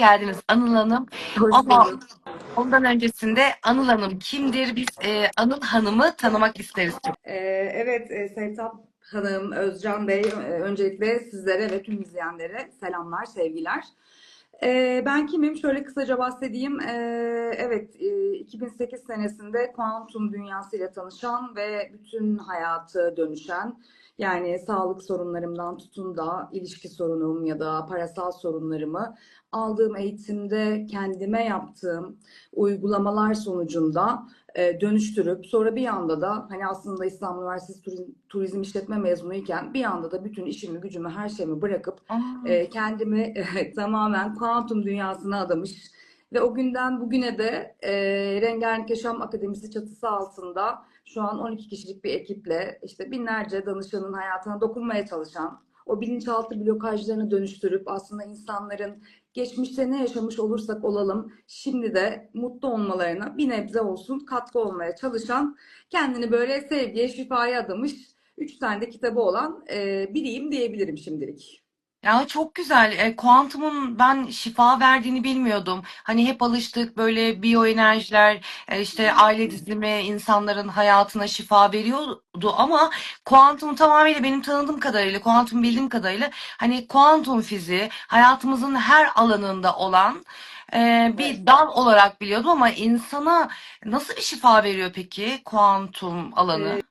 geldiniz Anıl Hanım. Hoş Ama ondan öncesinde Anıl Hanım kimdir? Biz e, Anıl Hanım'ı tanımak isteriz çok. Ee, evet, e, Sevtap Hanım, Özcan Bey, e, öncelikle sizlere ve tüm izleyenlere selamlar, sevgiler. Ee, ben kimim? Şöyle kısaca bahsedeyim. Ee, evet, e, 2008 senesinde kuantum dünyasıyla tanışan ve bütün hayatı dönüşen, yani sağlık sorunlarımdan tutun da ilişki sorunum ya da parasal sorunlarımı aldığım eğitimde kendime yaptığım uygulamalar sonucunda e, dönüştürüp sonra bir anda da hani aslında İstanbul Üniversitesi Turizm, Turizm İşletme mezunuyken bir anda da bütün işimi, gücümü, her şeyimi bırakıp e, kendimi tamamen kuantum dünyasına adamış ve o günden bugüne de e, Rengarenk Yaşam Akademisi çatısı altında şu an 12 kişilik bir ekiple işte binlerce danışanın hayatına dokunmaya çalışan, o bilinçaltı blokajlarını dönüştürüp aslında insanların geçmişte ne yaşamış olursak olalım şimdi de mutlu olmalarına bir nebze olsun katkı olmaya çalışan kendini böyle sevgiye, şifaya adamış üç tane de kitabı olan e, biriyim diyebilirim şimdilik. Ya çok güzel. E, kuantumun ben şifa verdiğini bilmiyordum. Hani hep alıştık böyle biyoenerjiler, e, işte aile dizimi insanların hayatına şifa veriyordu ama kuantum tamamıyla benim tanıdığım kadarıyla, kuantum bildiğim kadarıyla hani kuantum fiziği hayatımızın her alanında olan e, Evet. bir dal olarak biliyordum ama insana nasıl bir şifa veriyor peki kuantum alanı? Ee,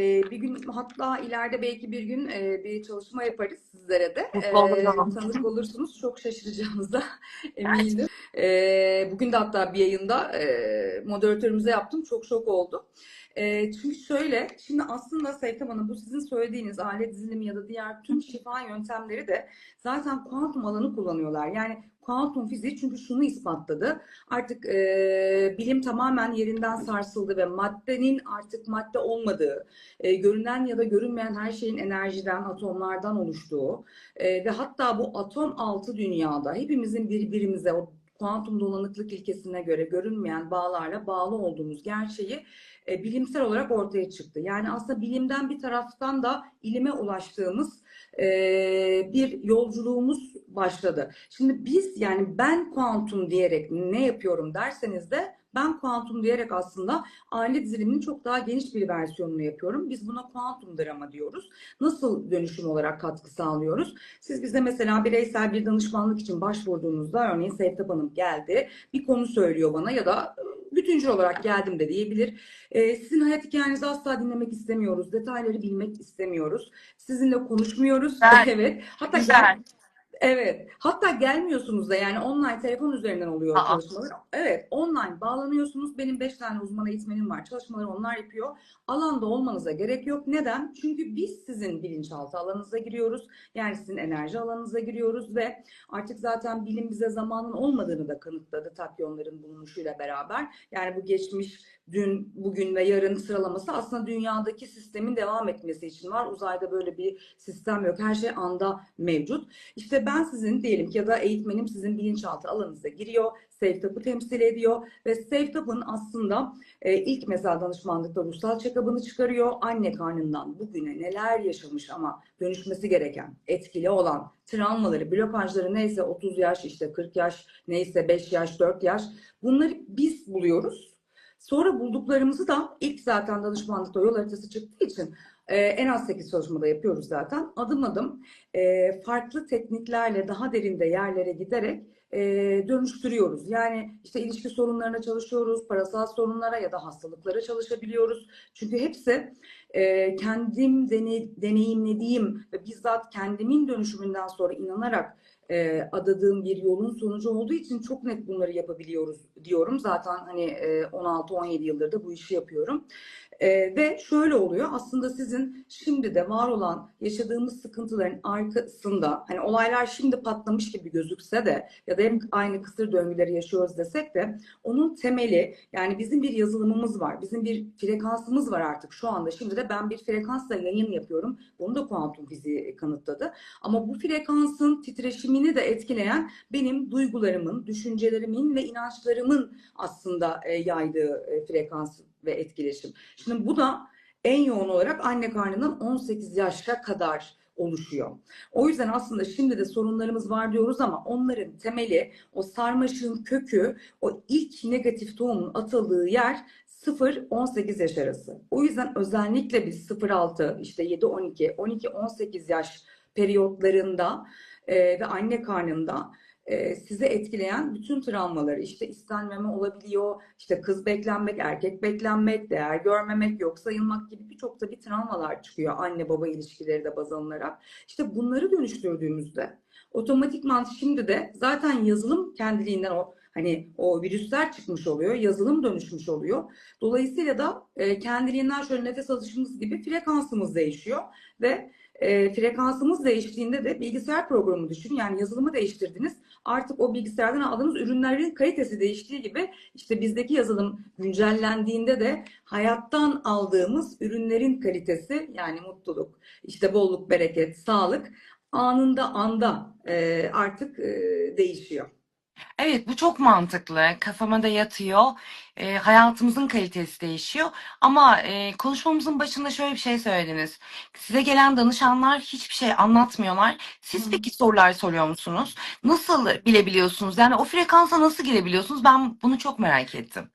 Bir gün hatta ileride belki bir gün e, bir çalışma yaparız sizlere de. Olurum. Ee, tanık olursunuz. Çok şaşıracağınıza eminim. Ee, bugün de hatta bir yayında e, moderatörümüze yaptım. Çok şok oldu. Ee, çünkü şöyle, şimdi aslında Sevtap Hanım bu sizin söylediğiniz alet dizilimi ya da diğer tüm şifa yöntemleri de zaten kuantum alanı kullanıyorlar. Yani kuantum fiziği çünkü şunu ispatladı. Artık e, bilim tamamen yerinden sarsıldı ve maddenin artık madde olmadığı, e, görünen ya da görünmeyen her şeyin enerjiden, atomlardan oluştuğu e, ve hatta bu atom altı dünyada hepimizin birbirimize o kuantum dolanıklık ilkesine göre görünmeyen bağlarla bağlı olduğumuz gerçeği e, bilimsel olarak ortaya çıktı. Yani aslında bilimden bir taraftan da ilime ulaştığımız e, bir yolculuğumuz başladı. Şimdi biz yani ben kuantum diyerek ne yapıyorum derseniz de ben kuantum diyerek aslında aile diziliminin çok daha geniş bir versiyonunu yapıyorum. Biz buna kuantum drama diyoruz. Nasıl dönüşüm olarak katkı sağlıyoruz? Siz bize mesela bireysel bir danışmanlık için başvurduğunuzda örneğin Sevtap Hanım geldi bir konu söylüyor bana ya da bütüncül olarak geldim de diyebilir. Ee, sizin hayat hikayenizi asla dinlemek istemiyoruz. Detayları bilmek istemiyoruz. Sizinle konuşmuyoruz. Güzel. Evet. Hatta Güzel. Evet. Hatta gelmiyorsunuz da yani online telefon üzerinden oluyor Aa. çalışmalar. Evet, online bağlanıyorsunuz. Benim 5 tane uzman eğitmenim var. Çalışmaları onlar yapıyor. Alanda olmanıza gerek yok. Neden? Çünkü biz sizin bilinçaltı alanınıza giriyoruz. Yani sizin enerji alanınıza giriyoruz ve artık zaten bilim bize zamanın olmadığını da kanıtladı takyonların bulunuşuyla beraber. Yani bu geçmiş dün, bugün ve yarın sıralaması aslında dünyadaki sistemin devam etmesi için var. Uzayda böyle bir sistem yok. Her şey anda mevcut. İşte ben sizin diyelim ki ya da eğitmenim sizin bilinçaltı alanınıza giriyor. Sevtap'ı temsil ediyor ve Sevtap'ın aslında e, ilk mesela danışmanlıkta ruhsal check-up'ını çıkarıyor. Anne karnından bugüne neler yaşamış ama dönüşmesi gereken, etkili olan travmaları, blokajları neyse 30 yaş işte 40 yaş neyse 5 yaş 4 yaş bunları biz buluyoruz. Sonra bulduklarımızı da ilk zaten danışmanlıkta yol haritası çıktığı için e, en az 8 çalışmada yapıyoruz zaten. Adım adım e, farklı tekniklerle daha derinde yerlere giderek e, dönüştürüyoruz. Yani işte ilişki sorunlarına çalışıyoruz, parasal sorunlara ya da hastalıklara çalışabiliyoruz. Çünkü hepsi e, kendim dene, deneyimlediğim ve bizzat kendimin dönüşümünden sonra inanarak e, adadığım bir yolun sonucu olduğu için çok net bunları yapabiliyoruz diyorum. Zaten hani e, 16-17 yıldır da bu işi yapıyorum. E, ve şöyle oluyor aslında sizin şimdi de var olan yaşadığımız sıkıntıların arkasında hani olaylar şimdi patlamış gibi gözükse de ya da hem aynı kısır döngüleri yaşıyoruz desek de onun temeli yani bizim bir yazılımımız var. Bizim bir frekansımız var artık şu anda. Şimdi de ben bir frekansla yayın yapıyorum. Bunu da kuantum fiziği kanıtladı. Ama bu frekansın titreşimini de etkileyen benim duygularımın, düşüncelerimin ve inançlarımın aslında e, yaydığı e, frekans ve etkileşim. Şimdi bu da en yoğun olarak anne karnından 18 yaşa kadar oluşuyor. O yüzden aslında şimdi de sorunlarımız var diyoruz ama onların temeli, o sarmaşığın kökü, o ilk negatif tohumun atıldığı yer 0-18 yaş arası. O yüzden özellikle biz 0-6, işte 7-12, 12-18 yaş periyotlarında e, ve anne karnında e, size etkileyen bütün travmaları işte istenmeme olabiliyor, işte kız beklenmek, erkek beklenmek, değer görmemek, yok sayılmak gibi birçok da bir travmalar çıkıyor anne baba ilişkileri de baz alınarak. İşte bunları dönüştürdüğümüzde otomatikman şimdi de zaten yazılım kendiliğinden o hani o virüsler çıkmış oluyor, yazılım dönüşmüş oluyor. Dolayısıyla da e, kendiliğinden şöyle nefes alışımız gibi frekansımız değişiyor ve e, frekansımız değiştiğinde de bilgisayar programı düşün. Yani yazılımı değiştirdiniz. Artık o bilgisayardan aldığınız ürünlerin kalitesi değiştiği gibi işte bizdeki yazılım güncellendiğinde de hayattan aldığımız ürünlerin kalitesi yani mutluluk, işte bolluk, bereket, sağlık anında anda e, artık e, değişiyor. Evet, bu çok mantıklı. Kafama da yatıyor. E, hayatımızın kalitesi değişiyor. Ama e, konuşmamızın başında şöyle bir şey söylediniz. Size gelen danışanlar hiçbir şey anlatmıyorlar. Siz Hı. peki sorular soruyor musunuz? Nasıl bilebiliyorsunuz? Yani o frekansa nasıl girebiliyorsunuz? Ben bunu çok merak ettim.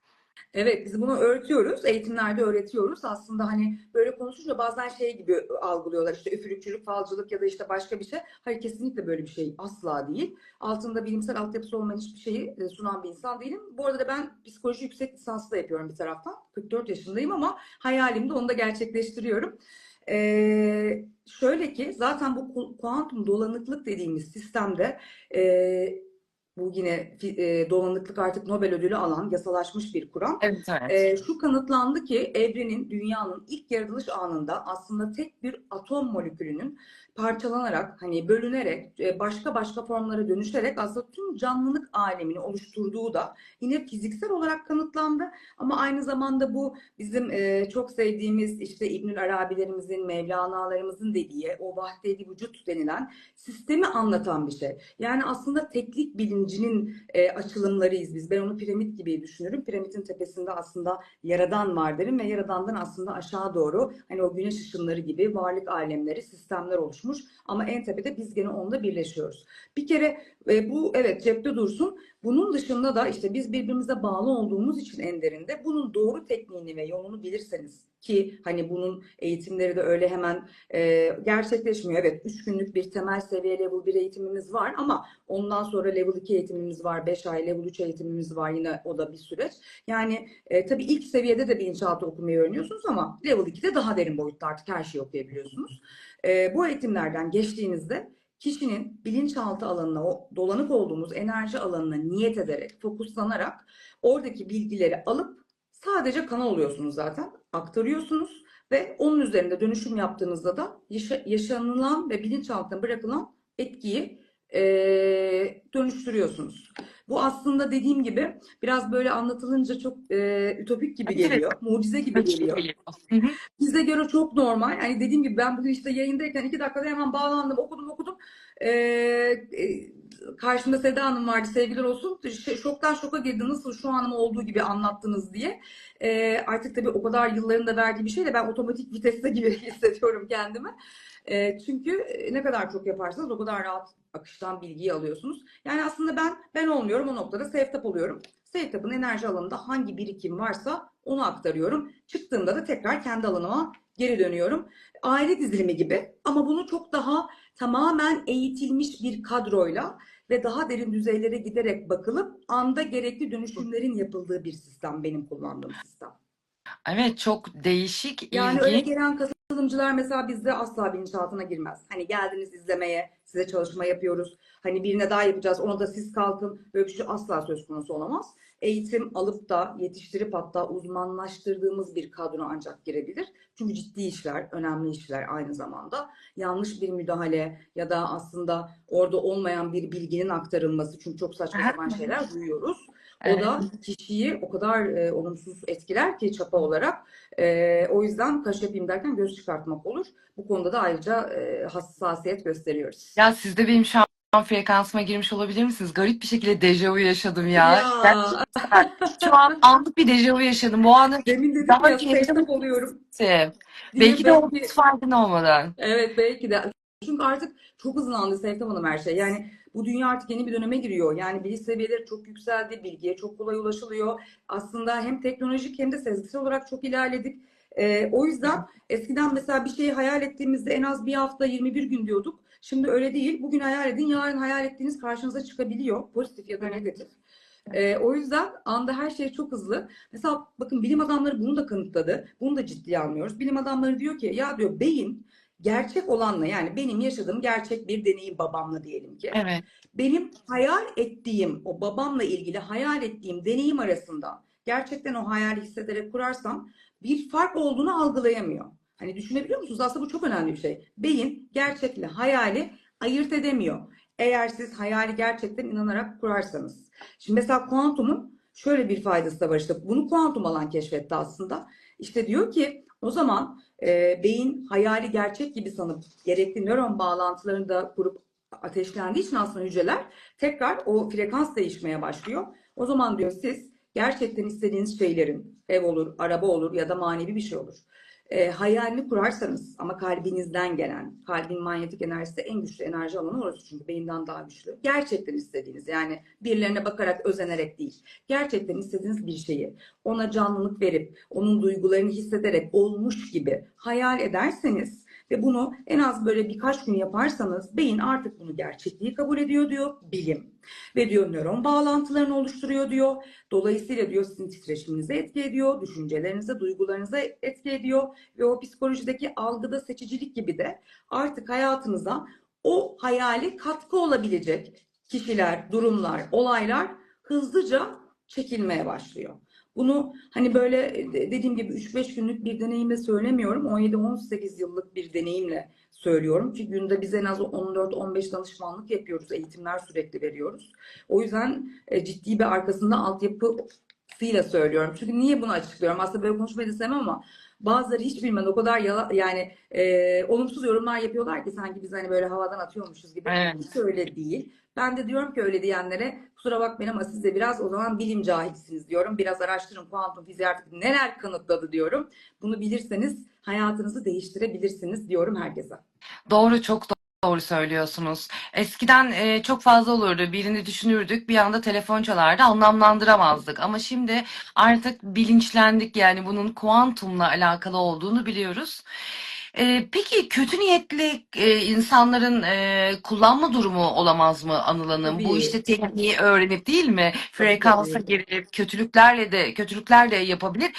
Evet, biz bunu öğretiyoruz. Eğitimlerde öğretiyoruz. Aslında hani böyle konuşunca bazen şey gibi algılıyorlar. işte üfürükçülük, falcılık ya da işte başka bir şey. Hayır kesinlikle böyle bir şey asla değil. Altında bilimsel altyapısı olmayan hiçbir şeyi e, sunan bir insan değilim. Bu arada da ben psikoloji yüksek lisansı da yapıyorum bir taraftan. 44 yaşındayım ama hayalimde onu da gerçekleştiriyorum. Ee, şöyle ki zaten bu ku- kuantum dolanıklık dediğimiz sistemde e, bu yine e, dolanıklık artık Nobel ödülü alan yasalaşmış bir kuram. Evet, evet. Ee, şu kanıtlandı ki evrenin, dünyanın ilk yaratılış anında aslında tek bir atom molekülünün parçalanarak, hani bölünerek, e, başka başka formlara dönüşerek aslında tüm canlılık alemini oluşturduğu da yine fiziksel olarak kanıtlandı. Ama aynı zamanda bu bizim e, çok sevdiğimiz işte İbnül Arabilerimizin, Mevlana'larımızın dediği o vahdet-i vücut denilen sistemi anlatan bir şey. Yani aslında teklik bilincinin e, açılımlarıyız biz. Ben onu piramit gibi düşünürüm. Piramidin tepesinde aslında yaradan var derim ve yaradandan aslında aşağı doğru hani o güneş ışınları gibi varlık alemleri, sistemler oluşmuş. Ama en tepede biz gene onunla birleşiyoruz. Bir kere e, bu evet cepte dursun. Bunun dışında da işte biz birbirimize bağlı olduğumuz için en derinde bunun doğru tekniğini ve yolunu bilirseniz ki hani bunun eğitimleri de öyle hemen e, gerçekleşmiyor. Evet 3 günlük bir temel seviye level 1 eğitimimiz var ama ondan sonra level 2 eğitimimiz var. 5 ay level 3 eğitimimiz var yine o da bir süreç. Yani e, tabii ilk seviyede de bilinçaltı okumayı öğreniyorsunuz ama level 2'de daha derin boyutta artık her şeyi okuyabiliyorsunuz. E, bu eğitimlerden geçtiğinizde kişinin bilinçaltı alanına, o dolanık olduğumuz enerji alanına niyet ederek, fokuslanarak oradaki bilgileri alıp sadece kanal oluyorsunuz zaten, aktarıyorsunuz ve onun üzerinde dönüşüm yaptığınızda da yaşa- yaşanılan ve bilinçaltına bırakılan etkiyi eee, dönüştürüyorsunuz. Bu aslında dediğim gibi biraz böyle anlatılınca çok eee, ütopik gibi geliyor, mucize gibi geliyor. Bize göre çok normal. Hani dediğim gibi ben bugün işte yayındayken iki dakikada hemen bağlandım, okudum okudum. Ee, e, karşımda Seda Hanım vardı, sevgiler olsun. Şoktan şoka girdi, nasıl şu anım olduğu gibi anlattınız diye. Ee, artık tabii o kadar yılların da verdiği bir şeyle ben otomatik viteste gibi hissediyorum kendimi. Ee, çünkü e, ne kadar çok yaparsanız o kadar rahat akıştan bilgiyi alıyorsunuz. Yani aslında ben ben olmuyorum o noktada Sevtap oluyorum. Sevtap'ın enerji alanında hangi birikim varsa onu aktarıyorum. Çıktığımda da tekrar kendi alanıma geri dönüyorum. Aile dizilimi gibi ama bunu çok daha tamamen eğitilmiş bir kadroyla ve daha derin düzeylere giderek bakılıp anda gerekli dönüşümlerin yapıldığı bir sistem benim kullandığım sistem. Evet, çok değişik, Yani öyle ilginç. gelen katılımcılar mesela bizde asla bilinçaltına girmez. Hani geldiniz izlemeye, size çalışma yapıyoruz. Hani birine daha yapacağız, ona da siz kalkın. Böyle bir şey asla söz konusu olamaz. Eğitim alıp da yetiştirip hatta uzmanlaştırdığımız bir kadro ancak girebilir. Çünkü ciddi işler, önemli işler aynı zamanda. Yanlış bir müdahale ya da aslında orada olmayan bir bilginin aktarılması. Çünkü çok saçma sapan şeyler duyuyoruz. O da kişiyi o kadar e, olumsuz etkiler ki çapa olarak. E, o yüzden kaş yapayım derken göz çıkartmak olur. Bu konuda da ayrıca e, hassasiyet gösteriyoruz. Ya siz de benim şu an frekansıma girmiş olabilir misiniz? Garip bir şekilde dejavu yaşadım ya. Ya. Gerçekten. Şu an anlık bir dejavu yaşadım. Bu anı Demin dedim Daha ya yaşamış oluyorum. diye. Belki de o farkında olmadan. Evet belki de Çünkü artık çok hızlandı Sevtap Hanım her şey. Yani bu dünya artık yeni bir döneme giriyor. Yani bilgi seviyeleri çok yükseldi, bilgiye çok kolay ulaşılıyor. Aslında hem teknolojik hem de sezgisel olarak çok ilerledik. Ee, o yüzden eskiden mesela bir şeyi hayal ettiğimizde en az bir hafta 21 gün diyorduk. Şimdi öyle değil. Bugün hayal edin, yarın hayal ettiğiniz karşınıza çıkabiliyor. Pozitif ya da negatif. Ee, o yüzden anda her şey çok hızlı. Mesela bakın bilim adamları bunu da kanıtladı. Bunu da ciddiye almıyoruz. Bilim adamları diyor ki ya diyor beyin gerçek olanla yani benim yaşadığım gerçek bir deneyim babamla diyelim ki. Evet. Benim hayal ettiğim o babamla ilgili hayal ettiğim deneyim arasında gerçekten o hayali hissederek kurarsam bir fark olduğunu algılayamıyor. Hani düşünebiliyor musunuz? Aslında bu çok önemli bir şey. Beyin gerçekle hayali ayırt edemiyor. Eğer siz hayali gerçekten inanarak kurarsanız. Şimdi mesela kuantumun şöyle bir faydası da var işte. Bunu kuantum alan keşfetti aslında. İşte diyor ki o zaman e, beyin hayali gerçek gibi sanıp gerekli nöron bağlantılarını da kurup ateşlendiği için aslında hücreler tekrar o frekans değişmeye başlıyor. O zaman diyor siz gerçekten istediğiniz şeylerin ev olur, araba olur ya da manevi bir şey olur. E, hayalini kurarsanız ama kalbinizden gelen, kalbin manyetik enerjisi en güçlü enerji alanı orası çünkü beyinden daha güçlü. Gerçekten istediğiniz yani birilerine bakarak özenerek değil. Gerçekten istediğiniz bir şeyi ona canlılık verip onun duygularını hissederek olmuş gibi hayal ederseniz ve bunu en az böyle birkaç gün yaparsanız beyin artık bunu gerçekliği kabul ediyor diyor bilim. Ve diyor nöron bağlantılarını oluşturuyor diyor. Dolayısıyla diyor sizin titreşiminize etki ediyor, düşüncelerinize, duygularınıza etki ediyor ve o psikolojideki algıda seçicilik gibi de artık hayatınıza o hayali katkı olabilecek kişiler, durumlar, olaylar hızlıca çekilmeye başlıyor. Bunu hani böyle e, dediğim gibi 3-5 günlük bir deneyimle söylemiyorum. 17-18 yıllık bir deneyimle söylüyorum ki günde biz en az 14-15 danışmanlık yapıyoruz, eğitimler sürekli veriyoruz. O yüzden e, ciddi bir arkasında altyapısıyla söylüyorum. Çünkü niye bunu açıklıyorum? Aslında böyle konuşmayı da sevmem ama bazıları hiç bilmeden o kadar yala, yani e, olumsuz yorumlar yapıyorlar ki sanki biz hani böyle havadan atıyormuşuz gibi. Evet. Hiç öyle değil. Ben de diyorum ki öyle diyenlere kusura bakmayın ama siz de biraz o zaman bilim cahilsiniz diyorum. Biraz araştırın kuantum fiziği artık neler kanıtladı diyorum. Bunu bilirseniz hayatınızı değiştirebilirsiniz diyorum herkese. Doğru, çok doğru söylüyorsunuz. Eskiden e, çok fazla olurdu. Birini düşünürdük, bir anda telefon çalardı, anlamlandıramazdık. Ama şimdi artık bilinçlendik yani bunun kuantumla alakalı olduğunu biliyoruz. E, peki kötü niyetli e, insanların e, kullanma durumu olamaz mı Anıl Hanım? Bu Tabii. işte tekniği öğrenip değil mi? Frekansa girip kötülüklerle de kötülükler de yapabilir.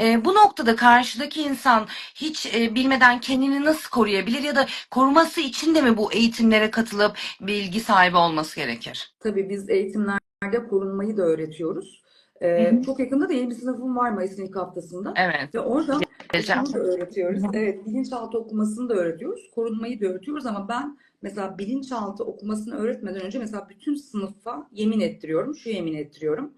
E, bu noktada karşıdaki insan hiç e, bilmeden kendini nasıl koruyabilir ya da koruması için de mi bu eğitimlere katılıp bilgi sahibi olması gerekir? Tabii biz eğitimlerde korunmayı da öğretiyoruz. Ee, Hı hı. çok yakında da yeni bir sınıfım var Mayıs'ın ilk haftasında. Evet, Ve orada şunu da öğretiyoruz. Evet, bilinçaltı okumasını da öğretiyoruz. Korunmayı da öğretiyoruz ama ben mesela bilinçaltı okumasını öğretmeden önce mesela bütün sınıfa yemin ettiriyorum. Şu yemin ettiriyorum.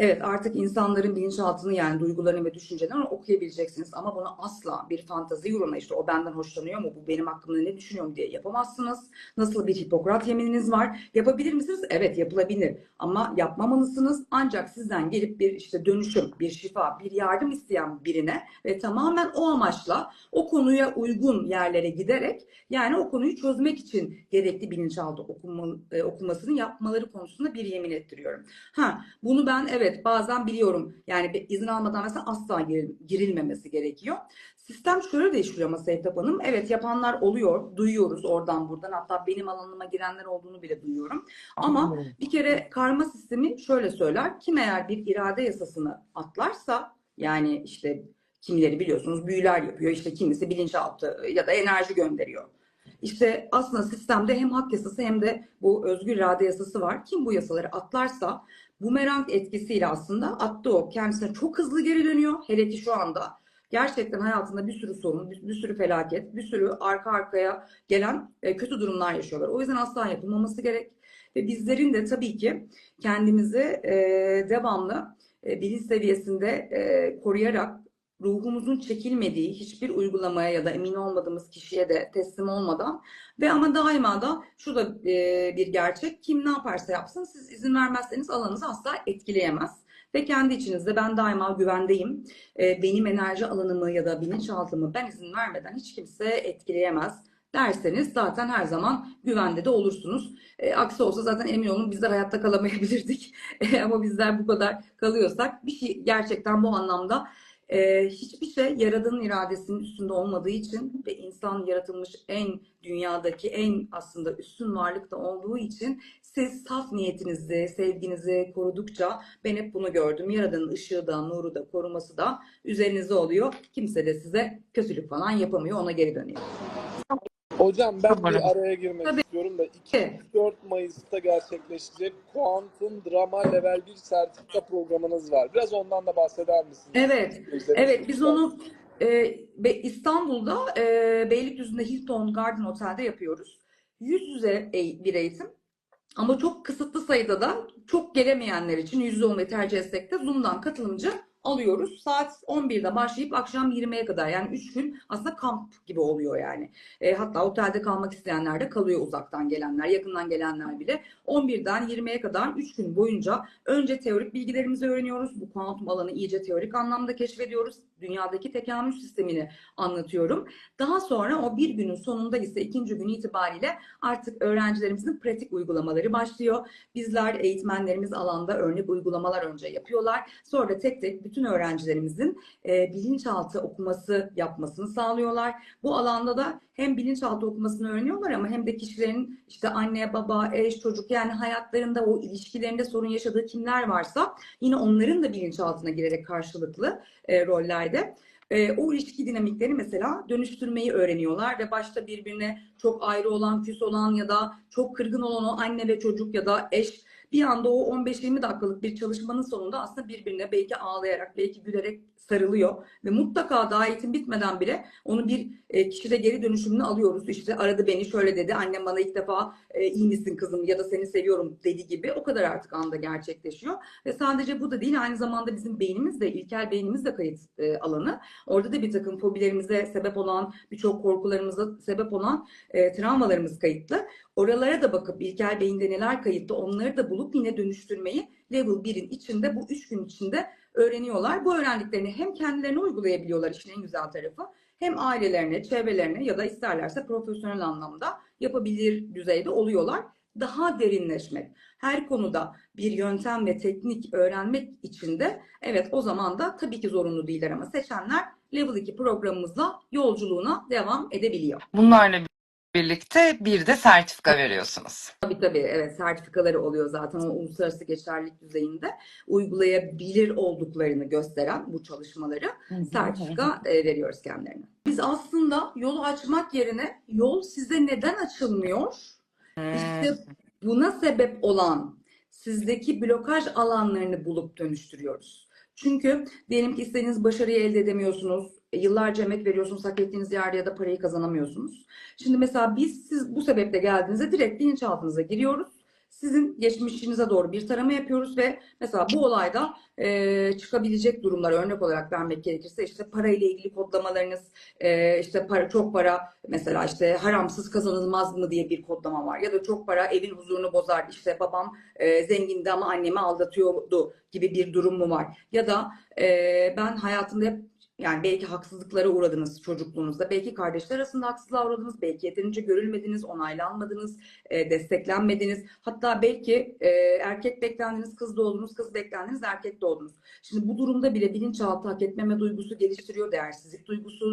Evet artık insanların bilinçaltını yani duygularını ve düşüncelerini okuyabileceksiniz. Ama bunu asla bir fantazi uğruna işte o benden hoşlanıyor mu, bu benim hakkımda ne düşünüyor mu diye yapamazsınız. Nasıl bir Hipokrat yemininiz var? Yapabilir misiniz? Evet yapılabilir. Ama yapmamalısınız. Ancak sizden gelip bir işte dönüşüm, bir şifa, bir yardım isteyen birine ve tamamen o amaçla o konuya uygun yerlere giderek yani o konuyu çözmek için gerekli bilinçaltı okuma, e, okumasını yapmaları konusunda bir yemin ettiriyorum. Ha, bunu ben evet bazen biliyorum. Yani izin almadan mesela asla giril- girilmemesi gerekiyor. Sistem şöyle de işliyor ama Sevtap Hanım. Evet yapanlar oluyor. Duyuyoruz oradan buradan. Hatta benim alanıma girenler olduğunu bile duyuyorum. Ama bir kere karma sistemi şöyle söyler. Kim eğer bir irade yasasını atlarsa yani işte kimileri biliyorsunuz büyüler yapıyor. İşte kimisi bilinçaltı ya da enerji gönderiyor. İşte aslında sistemde hem hak yasası hem de bu özgür irade yasası var. Kim bu yasaları atlarsa bumerang etkisiyle aslında attı o kendisine çok hızlı geri dönüyor. Hele ki şu anda gerçekten hayatında bir sürü sorun, bir, bir sürü felaket, bir sürü arka arkaya gelen e, kötü durumlar yaşıyorlar. O yüzden asla yapılmaması gerek. Ve bizlerin de tabii ki kendimizi e, devamlı e, bilinç seviyesinde e, koruyarak ruhumuzun çekilmediği hiçbir uygulamaya ya da emin olmadığımız kişiye de teslim olmadan ve ama daima da şu da e, bir gerçek kim ne yaparsa yapsın siz izin vermezseniz alanınızı asla etkileyemez. Ve kendi içinizde ben daima güvendeyim. E, benim enerji alanımı ya da bilinçaltımı ben izin vermeden hiç kimse etkileyemez derseniz zaten her zaman güvende de olursunuz. E, aksi olsa zaten emin olun bizler hayatta kalamayabilirdik. E, ama bizler bu kadar kalıyorsak bir şey gerçekten bu anlamda e, hiçbir şey yaradanın iradesinin üstünde olmadığı için ve insan yaratılmış en dünyadaki en aslında üstün varlık da olduğu için siz saf niyetinizi, sevginizi korudukça ben hep bunu gördüm. Yaradanın ışığı da, nuru da, koruması da üzerinizde oluyor. Kimse de size kötülük falan yapamıyor. Ona geri dönüyor. Hocam ben bir araya girmek Tabii. istiyorum da Evet. 2-4 Mayıs'ta gerçekleşecek Kuantum Drama Level 1 sertifika programınız var. Biraz ondan da bahseder misiniz? Evet. Evet biz onu e, İstanbul'da e, Beylikdüzü'nde Hilton Garden Otel'de yapıyoruz. Yüz yüze bir eğitim ama çok kısıtlı sayıda da çok gelemeyenler için yüz yüze olmayı tercih etsek de Zoom'dan katılımcı alıyoruz. Saat 11'de başlayıp akşam 20'ye kadar yani 3 gün aslında kamp gibi oluyor yani. E, hatta otelde kalmak isteyenler de kalıyor uzaktan gelenler, yakından gelenler bile. 11'den 20'ye kadar 3 gün boyunca önce teorik bilgilerimizi öğreniyoruz. Bu kuantum alanı iyice teorik anlamda keşfediyoruz. Dünyadaki tekamül sistemini anlatıyorum. Daha sonra o bir günün sonunda ise ikinci gün itibariyle artık öğrencilerimizin pratik uygulamaları başlıyor. Bizler eğitmenlerimiz alanda örnek uygulamalar önce yapıyorlar. Sonra tek tek bütün öğrencilerimizin e, bilinçaltı okuması yapmasını sağlıyorlar. Bu alanda da hem bilinçaltı okumasını öğreniyorlar ama hem de kişilerin işte anne, baba, eş, çocuk yani hayatlarında o ilişkilerinde sorun yaşadığı kimler varsa yine onların da bilinçaltına girerek karşılıklı e, rollerde e, o ilişki dinamikleri mesela dönüştürmeyi öğreniyorlar ve başta birbirine çok ayrı olan, küs olan ya da çok kırgın olan o anne ve çocuk ya da eş bir anda o 15-20 dakikalık bir çalışmanın sonunda aslında birbirine belki ağlayarak, belki gülerek sarılıyor ve mutlaka daha eğitim bitmeden bile onu bir e, kişide geri dönüşümünü alıyoruz. İşte aradı beni şöyle dedi, annem bana ilk defa e, iyi misin kızım ya da seni seviyorum dedi gibi o kadar artık anda gerçekleşiyor. Ve sadece bu da değil aynı zamanda bizim beynimiz de ilkel beynimiz de kayıt e, alanı. Orada da bir takım fobilerimize sebep olan, birçok korkularımıza sebep olan e, travmalarımız kayıtlı. Oralara da bakıp ilkel beyinde neler kayıtlı onları da bulup yine dönüştürmeyi level 1'in içinde bu 3 gün içinde öğreniyorlar. Bu öğrendiklerini hem kendilerine uygulayabiliyorlar işin en güzel tarafı hem ailelerine, çevrelerine ya da isterlerse profesyonel anlamda yapabilir düzeyde oluyorlar. Daha derinleşmek, her konuda bir yöntem ve teknik öğrenmek için de evet o zaman da tabii ki zorunlu değiller ama seçenler Level 2 programımızla yolculuğuna devam edebiliyor. Bunlarla birlikte bir de sertifika veriyorsunuz. Tabii tabii evet sertifikaları oluyor zaten o uluslararası geçerlilik düzeyinde uygulayabilir olduklarını gösteren bu çalışmaları sertifika e, veriyoruz kendilerine. Biz aslında yolu açmak yerine yol size neden açılmıyor? İşte buna sebep olan sizdeki blokaj alanlarını bulup dönüştürüyoruz. Çünkü diyelim ki istediğiniz başarıyı elde edemiyorsunuz. Yıllarca emek veriyorsunuz, hak ettiğiniz yerde ya da parayı kazanamıyorsunuz. Şimdi mesela biz siz bu sebeple geldiğinizde direkt bilinçaltınıza giriyoruz. Sizin geçmişinize doğru bir tarama yapıyoruz ve mesela bu olayda e, çıkabilecek durumlar örnek olarak vermek gerekirse işte parayla ilgili kodlamalarınız, e, işte para, çok para mesela işte haramsız kazanılmaz mı diye bir kodlama var ya da çok para evin huzurunu bozar işte babam e, zengindi ama annemi aldatıyordu gibi bir durum mu var ya da e, ben hayatımda hep yani belki haksızlıklara uğradınız çocukluğunuzda, belki kardeşler arasında haksızlığa uğradınız, belki yeterince görülmediniz, onaylanmadınız, e, desteklenmediniz. Hatta belki e, erkek beklendiniz, kız doğdunuz, kız beklendiniz, erkek doğdunuz. Şimdi bu durumda bile bilinçaltı hak etmeme duygusu geliştiriyor, değersizlik duygusu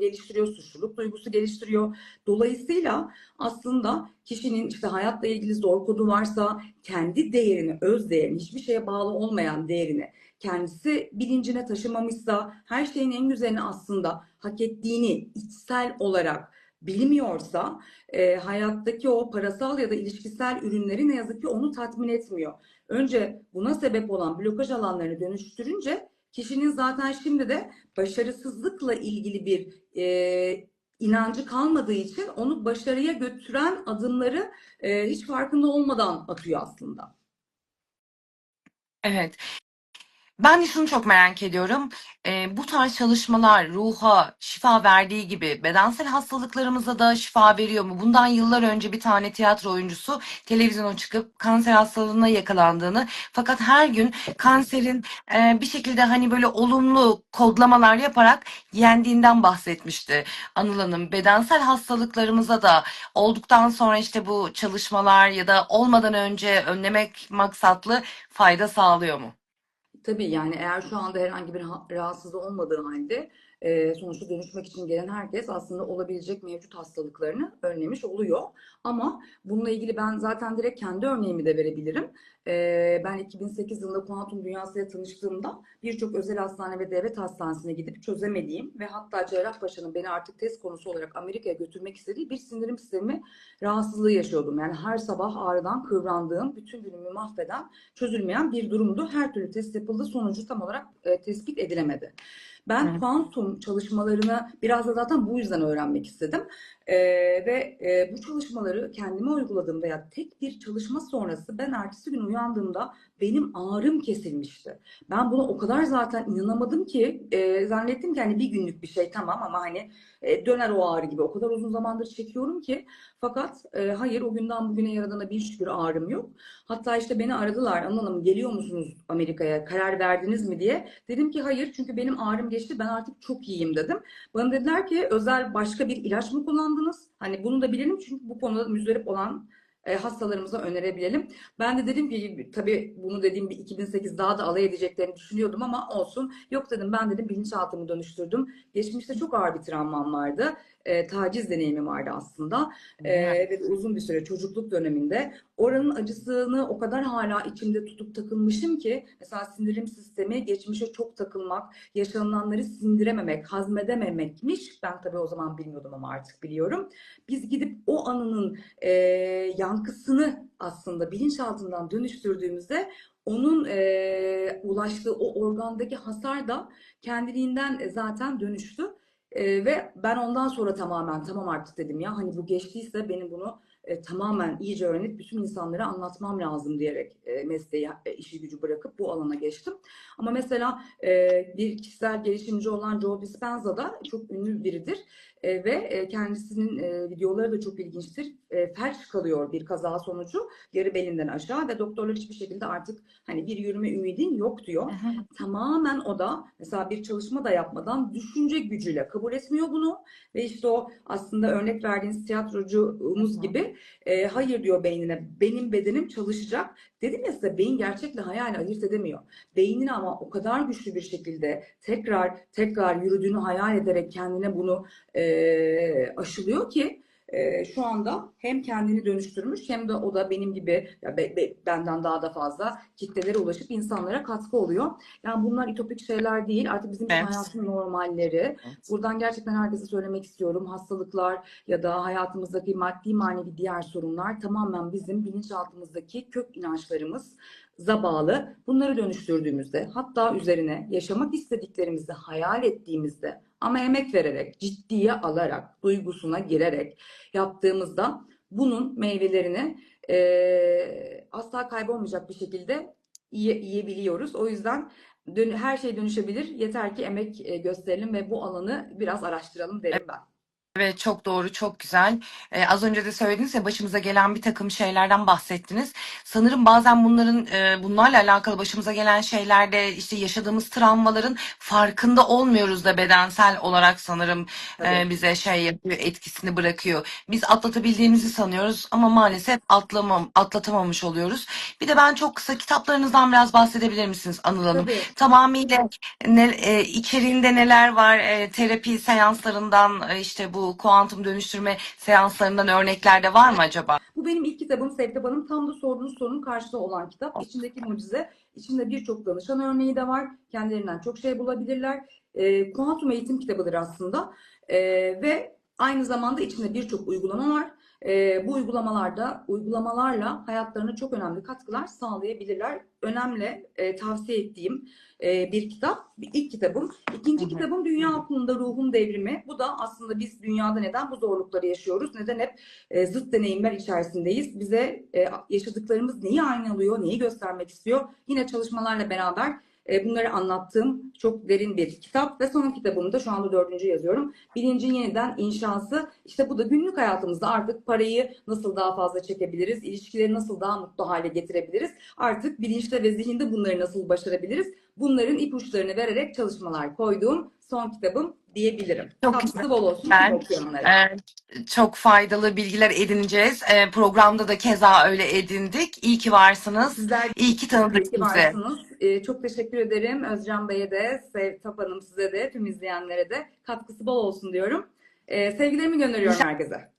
e, geliştiriyor, suçluluk duygusu geliştiriyor. Dolayısıyla aslında kişinin işte hayatla ilgili zor kodu varsa kendi değerini, öz değerini, hiçbir şeye bağlı olmayan değerini kendisi bilincine taşımamışsa her şeyin en güzelini aslında hak ettiğini içsel olarak bilmiyorsa e, hayattaki o parasal ya da ilişkisel ürünleri ne yazık ki onu tatmin etmiyor. Önce buna sebep olan blokaj alanlarını dönüştürünce kişinin zaten şimdi de başarısızlıkla ilgili bir e, inancı kalmadığı için onu başarıya götüren adımları e, hiç farkında olmadan atıyor aslında. Evet. Ben de şunu çok merak ediyorum. Ee, bu tarz çalışmalar ruha şifa verdiği gibi bedensel hastalıklarımıza da şifa veriyor mu? Bundan yıllar önce bir tane tiyatro oyuncusu televizyona çıkıp kanser hastalığına yakalandığını fakat her gün kanserin e, bir şekilde hani böyle olumlu kodlamalar yaparak yendiğinden bahsetmişti Anıl Hanım. Bedensel hastalıklarımıza da olduktan sonra işte bu çalışmalar ya da olmadan önce önlemek maksatlı fayda sağlıyor mu? Tabii yani eğer şu anda herhangi bir ha- rahatsızlığı olmadığı halde e, sonuçta dönüşmek için gelen herkes aslında olabilecek mevcut hastalıklarını önlemiş oluyor. Ama bununla ilgili ben zaten direkt kendi örneğimi de verebilirim. Ben 2008 yılında kuantum dünyasıyla tanıştığımda birçok özel hastane ve devlet hastanesine gidip çözemediğim ve hatta Cerrahpaşa'nın beni artık test konusu olarak Amerika'ya götürmek istediği bir sindirim sistemi rahatsızlığı yaşıyordum. Yani her sabah ağrıdan kıvrandığım, bütün günümü mahveden çözülmeyen bir durumdu. Her türlü test yapıldı, sonucu tam olarak e, tespit edilemedi. Ben Evet. kuantum çalışmalarını biraz da zaten bu yüzden öğrenmek istedim. E, ve e, bu çalışmaları kendime uyguladığımda ya tek bir çalışma sonrası ben ertesi gün uyandığımda benim ağrım kesilmişti. Ben buna o kadar zaten inanamadım ki e, zannettim ki hani bir günlük bir şey tamam ama hani e, döner o ağrı gibi. O kadar uzun zamandır çekiyorum ki fakat e, hayır o günden bugüne yaradana bir şükür ağrım yok. Hatta işte beni aradılar. Anıl Hanım geliyor musunuz Amerika'ya? Karar verdiniz mi diye. Dedim ki hayır çünkü benim ağrım geçti. Ben artık çok iyiyim dedim. Bana dediler ki özel başka bir ilaç mı kullandınız? Hani bunu da bilelim çünkü bu konuda müzdarip olan e, hastalarımıza önerebilelim. Ben de dedim ki tabii bunu dediğim bir 2008 daha da alay edeceklerini düşünüyordum ama olsun. Yok dedim ben dedim bilinçaltımı dönüştürdüm. Geçmişte çok ağır bir travmam vardı. E, taciz deneyimi vardı aslında. E, ve uzun bir süre çocukluk döneminde oranın acısını o kadar hala içimde tutup takılmışım ki mesela sindirim sistemi geçmişe çok takılmak, yaşanılanları sindirememek, hazmedememekmiş. Ben tabii o zaman bilmiyordum ama artık biliyorum. Biz gidip o anının e, yankısını aslında bilinçaltından dönüştürdüğümüzde onun e, ulaştığı o organdaki hasar da kendiliğinden zaten dönüştü. E, ve ben ondan sonra tamamen tamam artık dedim ya hani bu geçtiyse benim bunu e, tamamen iyice öğrenip bütün insanlara anlatmam lazım diyerek e, mesleği, e, işi gücü bırakıp bu alana geçtim. Ama mesela e, bir kişisel gelişimci olan Joe Dispenza da çok ünlü biridir. E, ve e, kendisinin e, videoları da çok ilginçtir. E, felç kalıyor bir kaza sonucu yarı belinden aşağı ve doktorlar hiçbir şekilde artık hani bir yürüme ümidin yok diyor. Tamamen o da mesela bir çalışma da yapmadan düşünce gücüyle kabul etmiyor bunu ve işte o aslında örnek verdiğiniz tiyatrocumuz gibi e, hayır diyor beynine benim bedenim çalışacak. Dedim ya size beyin gerçekle hayali ayırt edemiyor. Beynini ama o kadar güçlü bir şekilde tekrar tekrar yürüdüğünü hayal ederek kendine bunu e, aşılıyor ki e, şu anda hem kendini dönüştürmüş hem de o da benim gibi ya be- be- benden daha da fazla kitlelere ulaşıp insanlara katkı oluyor. Yani bunlar ütopik şeyler değil. Artık bizim Evet. hayatın normalleri. Buradan gerçekten herkese söylemek istiyorum. Hastalıklar ya da hayatımızdaki maddi manevi diğer sorunlar tamamen bizim bilinçaltımızdaki kök inançlarımız bağlı. Bunları dönüştürdüğümüzde hatta üzerine yaşamak istediklerimizi hayal ettiğimizde ama emek vererek, ciddiye alarak, duygusuna girerek yaptığımızda bunun meyvelerini eee, asla kaybolmayacak bir şekilde yiye- yiyebiliyoruz. O yüzden dön- her şey dönüşebilir. Yeter ki emek e, gösterelim ve bu alanı biraz araştıralım derim ben. Evet çok doğru çok güzel. Ee, az önce de söylediniz ya başımıza gelen bir takım şeylerden bahsettiniz. Sanırım bazen bunların e, bunlarla alakalı başımıza gelen şeylerde işte yaşadığımız travmaların farkında olmuyoruz da bedensel olarak sanırım e, Tabii. bize şey yapıyor etkisini bırakıyor. Biz atlatabildiğimizi sanıyoruz ama maalesef atlamam atlatamamış oluyoruz. Bir de ben çok kısa kitaplarınızdan biraz bahsedebilir misiniz Anıl Hanım? Tabii. Tamamıyla ne, e, içeriğinde neler var? E, terapi seanslarından e, işte bu kuantum dönüştürme seanslarından örnekler de var mı acaba? Bu benim ilk kitabım Sevtap Hanım. Tam da sorduğunuz sorunun karşılığı olan kitap. İçindeki mucize. İçinde birçok danışan örneği de var. Kendilerinden çok şey bulabilirler. E, kuantum eğitim kitabıdır aslında. E, ve aynı zamanda içinde birçok uygulama var. E, bu uygulamalarda, uygulamalarla hayatlarına çok önemli katkılar sağlayabilirler. Önemli, e, tavsiye ettiğim e, bir kitap. İlk kitabım. İkinci Hı hı. kitabım Dünya Aklında Ruhun Devrimi. Bu da aslında biz dünyada neden bu zorlukları yaşıyoruz? Neden hep e, zıt deneyimler içerisindeyiz? Bize e, yaşadıklarımız neyi aynalıyor, neyi göstermek istiyor? Yine çalışmalarla beraber E, bunları anlattığım çok derin bir kitap ve son kitabımda şu anda dördüncü yazıyorum. Bilincin yeniden inşası. İşte bu da günlük hayatımızda artık parayı nasıl daha fazla çekebiliriz, ilişkileri nasıl daha mutlu hale getirebiliriz, artık bilinçte ve zihinde bunları nasıl başarabiliriz, bunların ipuçlarını vererek çalışmalar koyduğum son kitabım diyebilirim. Çok güzel. bol olsun Ben- okuyanlara. Ee, çok faydalı bilgiler edineceğiz. Ee, programda da keza öyle edindik. İyi ki varsınız. Sizler İyi ki tanıdık İyi ki varsınız. Ee, çok teşekkür ederim Özcan Bey'e de, Sevtap Hanım size de, tüm izleyenlere de katkısı bol olsun diyorum. Ee, sevgilerimi gönderiyorum herkese.